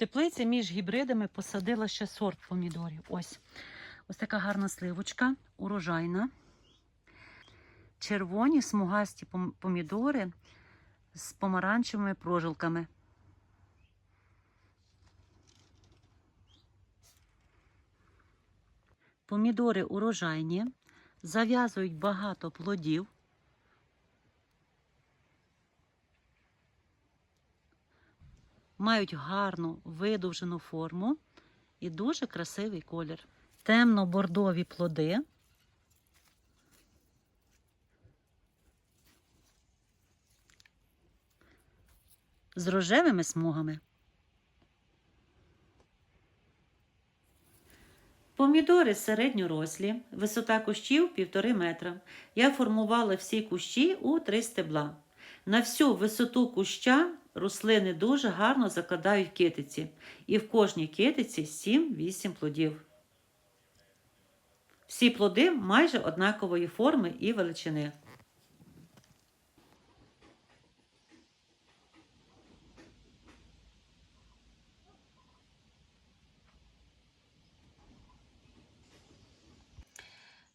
теплиці між гібридами посадила ще сорт помідорів. Ось. Ось така гарна сливочка, урожайна. Червоні смугасті помідори з помаранчевими прожилками. Помідори урожайні, зав'язують багато плодів. Мають гарну видовжену форму і дуже красивий колір. Темно-бордові плоди. З рожевими смугами. Помідори середньорослі, висота кущів 1,5 метра. Я формувала всі кущі у три стебла. На всю висоту куща рослини дуже гарно закладають китиці, і в кожній китиці 7-8 плодів. Всі плоди майже однакової форми і величини.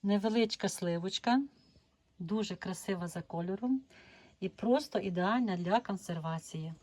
Невеличка сливочка, дуже красива за кольором і просто ідеальна для консервації.